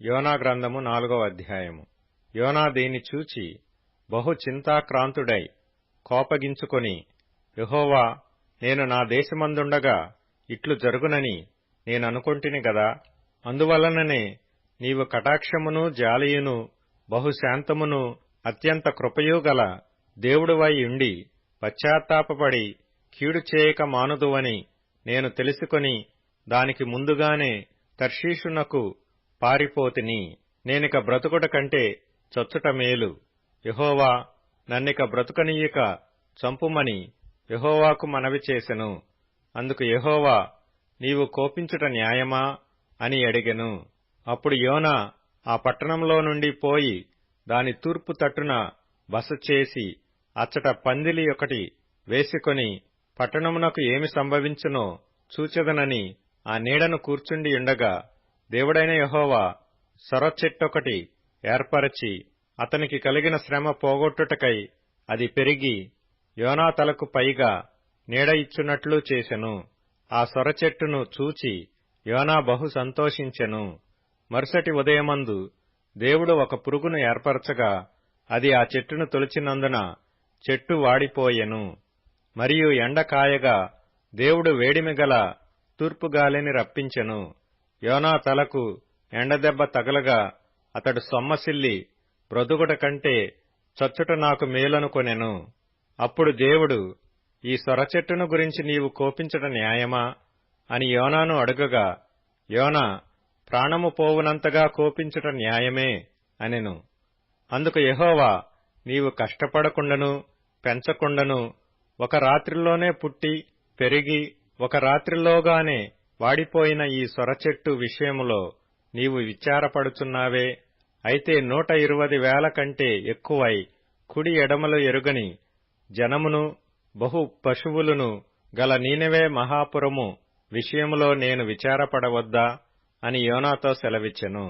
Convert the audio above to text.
యోనా గ్రంథము నాలుగవ అధ్యాయము. యోనా దీన్ని చూచి బహు చింతాక్రాంతుడై కోపగించుకొని యహోవా నేను నా దేశమందుండగా ఇట్లు జరుగునని నేననుకొంటిని గదా? అందువలననే నీవు కటాక్షమును జాలియును బహుశాంతమును అత్యంత కృపయూ గల దేవుడువై ఉండి పశ్చాత్తాపపడి కీడు చేయక మానుదువని నేను తెలుసుకొని దానికి ముందుగానే తర్షీషునకు పారిపోతిని. నేనిక బ్రతుకుట కంటే చచ్చుట మేలు. యహోవా నన్నిక బ్రతుకనీయక చంపుమని యహోవాకు మనవి చేసెను. అందుకు యహోవా నీవు కోపించుట న్యాయమా? అని అడిగెను. అప్పుడు యోనా ఆ పట్టణంలో నుండి పోయి దాని తూర్పు తట్టున బస చేసి అచ్చట పందిలి ఒకటి వేసుకొని పట్టణమునకు ఏమి సంభవించునో చూచెదనని ఆ నీడను కూర్చుండి ఉండగా దేవుడైన యహోవా సొరచెట్టొకటి ఏర్పరచి అతనికి కలిగిన శ్రమ పోగొట్టుటకై అది పెరిగి యోనా తలకు పైగా నీడ ఇచ్చునట్లు చేసెను. ఆ సొరచెట్టును చూచి యోనా బహు సంతోషించెను. మరుసటి ఉదయమందు దేవుడు ఒక పురుగును ఏర్పరచగా అది ఆ చెట్టును తొలిచినందున చెట్టు వాడిపోయెను. మరియు ఎండ కాయగా దేవుడు వేడిమిగల తూర్పుగాలిని రప్పించెను. యోనా తలకు ఎండదెబ్బ తగలగా అతడు సొమ్మసిల్లి బ్రతుకుట కంటే చచ్చుట నాకు మేలనుకొనెను అప్పుడు దేవుడు ఈ సొరచెట్టును గురించి నీవు కోపించట న్యాయమా? అని యోనాను అడుగగా యోనా ప్రాణము పోవునంతగా కోపించుట న్యాయమే అనెను. అందుకు యహోవా నీవు కష్టపడకుండను పెంచకుండను ఒక రాత్రిలోనే పుట్టి పెరిగి ఒక రాత్రిలోగానే వాడిపోయిన ఈ సొరచెట్టు విషయములో నీవు విచారపడుచున్నావే. అయితే నూట ఇరువది వేల కంటే ఎక్కువై కుడి ఎడమలు ఎరుగని జనమును బహు పశువులను గల నీనవే మహాపురము విషయములో నేను విచారపడవద్దా అని యోనాతో సెలవిచ్చెను.